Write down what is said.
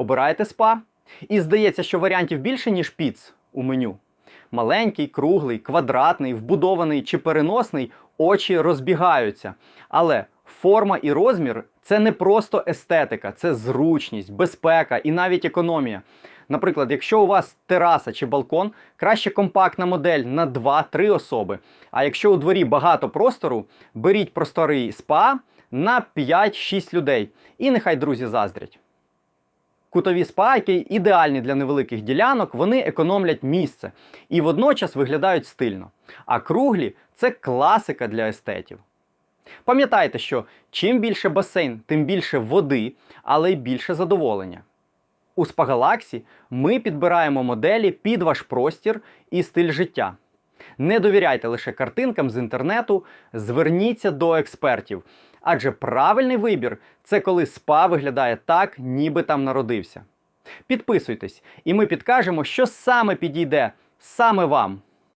Обираєте спа, і здається, що варіантів більше, ніж піц у меню. Маленький, круглий, квадратний, вбудований чи переносний, очі розбігаються. Але форма і розмір це не просто естетика, це зручність, безпека і навіть економія. Наприклад, якщо у вас тераса чи балкон, краще компактна модель на 2-3 особи. А якщо у дворі багато простору, беріть просторий спа на 5-6 людей. І нехай друзі заздрять. Кутові спа, які ідеальні для невеликих ділянок, вони економлять місце і водночас виглядають стильно. А круглі це класика для естетів. Пам'ятайте, що чим більше басейн, тим більше води, але й більше задоволення. У Спагалаксі ми підбираємо моделі під ваш простір і стиль життя. Не довіряйте лише картинкам з інтернету, зверніться до експертів. Адже правильний вибір це коли спа виглядає так, ніби там народився. Підписуйтесь, і ми підкажемо, що саме підійде саме вам.